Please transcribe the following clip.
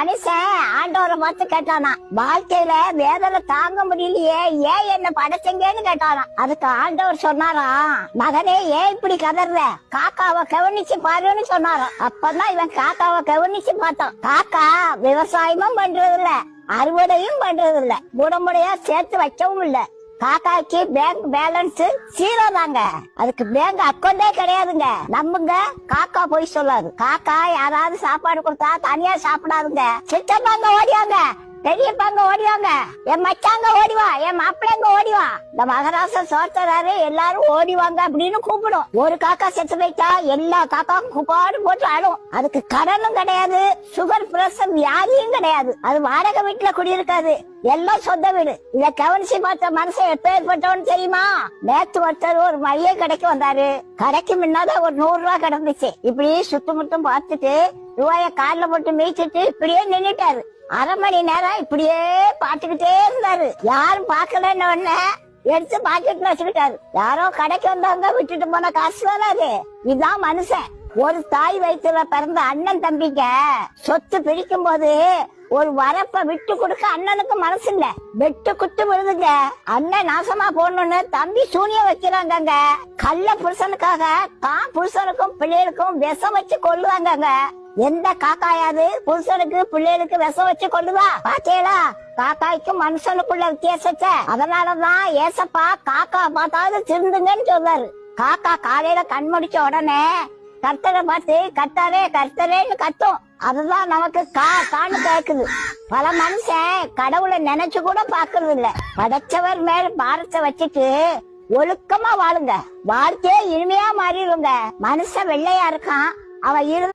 மனுஷன் ஆண்டவரை பார்த்து கேட்டானா வாழ்க்கையில வேதனை தாங்க முடியலையே ஏன் என்ன படைச்சங்கன்னு கேட்டானா. அதுக்கு ஆண்டவர் சொன்னாராம் மகனே ஏன் இப்படி கதற காக்காவை கவனிச்சு பாருன்னு சொன்னாராம் அப்பதான் இவன் காக்காவை கவனிச்சு பார்த்தான். காக்கா விவசாயமும் பண்றது இல்ல அறுவடையும் பண்றது இல்ல முடமுடையா சேர்த்து வைக்கவும் இல்லை. காக்காக்கு பேங்க் பேலன்ஸ் ஜீரோ தாங்க. அதுக்கு பேங்க் அக்கௌண்டே கிடையாதுங்க. நம்புங்க. காக்கா போய் சொல்லாது. காக்கா யாராவது சாப்பாடு கொடுத்தா தனியா சாப்பிடாதுங்க. சித்தமாங்க ஓடியாங்க. பெரியப்பாங்க ஓடிவாங்க. என் மச்சாங்க ஓடிவா என் மாப்பிள்ளைங்க ஓடிவா. இந்த மகராச சோத்தராரு எல்லாரும் ஓடிவாங்க அப்படின்னு கூப்பிடும். ஒரு காக்கா செத்து போயிட்டா எல்லா காக்காவும் குப்பாடு போட்டு ஆடும். அதுக்கு கடனும் கிடையாது சுகர் பிரஷர் வியாதியும் கிடையாது. அது வாடகை வீட்டுல குடியிருக்காது. எல்லாம் சொந்த வீடு. இத கவனிச்சு பார்த்த மனுஷன் எப்பேற்பட்டவன்னு தெரியுமா? நேத்து ஒருத்தர் ஒரு மைய கடைக்கு வந்தாரு. கடைக்கு முன்னாதான் ஒரு நூறு ரூபாய் கிடந்துச்சு. இப்படி சுத்தமுத்தம் பார்த்துட்டு ரூபாய கால்ல போட்டு மீச்சிட்டு இப்படியே நின்னுட்டாரு. அரை மணி நேரம் இப்படியே பாத்துக்கிட்டே இருந்தாரு. யாரும் பாக்கலன்னு உடனே எடுத்து பாக்கெட்ல வச்சுக்கிட்டாரு. யாரோ கடைக்கு வந்தவங்க விட்டுட்டு போன காசு வராது இதுதான் மனுஷன். ஒரு தாய் வயிற்றுல பிறந்த அண்ணன் தம்பிங்க சொத்து பிரிக்கும் போது ஒரு வரப்ப விட்டு கொடுக்க அண்ணனுக்கு மனசு இல்ல வெட்டு குத்து விழுதுங்க. அண்ணன் நாசமா போடணும்னு தம்பி சூனியம் வைக்கிறாங்க கள்ள புருஷனுக்காக தான் புருஷனுக்கும் பிள்ளைகளுக்கும் விஷம் வச்சு கொள்ளுவாங்க எந்த காக்காயாவது புருஷனுக்கு பிள்ளைகளுக்கு விஷம் வச்சு கொள்ளுதா பாத்தீங்களா காக்காய்க்கும் மனுஷனுக்குள்ள வித்தியாசத்தை. அதனாலதான் ஏசப்பா காக்கா பார்த்தாவது திருந்துங்கன்னு சொல்றாரு காக்கா காலையில கண் முடிச்ச உடனே கர்த்தரை பார்த்து கர்த்தாரே கர்த்தரேன்னு கத்தும். அதுதான் நமக்கு கா கான்னு கேக்குது. பல மனுஷன் கடவுளை நினைச்சு கூட பாக்குறது இல்ல. படைச்சவர் மேல பாரத்தை வச்சுட்டு ஒழுக்கமா வாழுங்க. வாழ்க்கையே இனிமையா மாறிடுங்க. மனுஷன் வெள்ளையா இருக்கான். அவன் இரு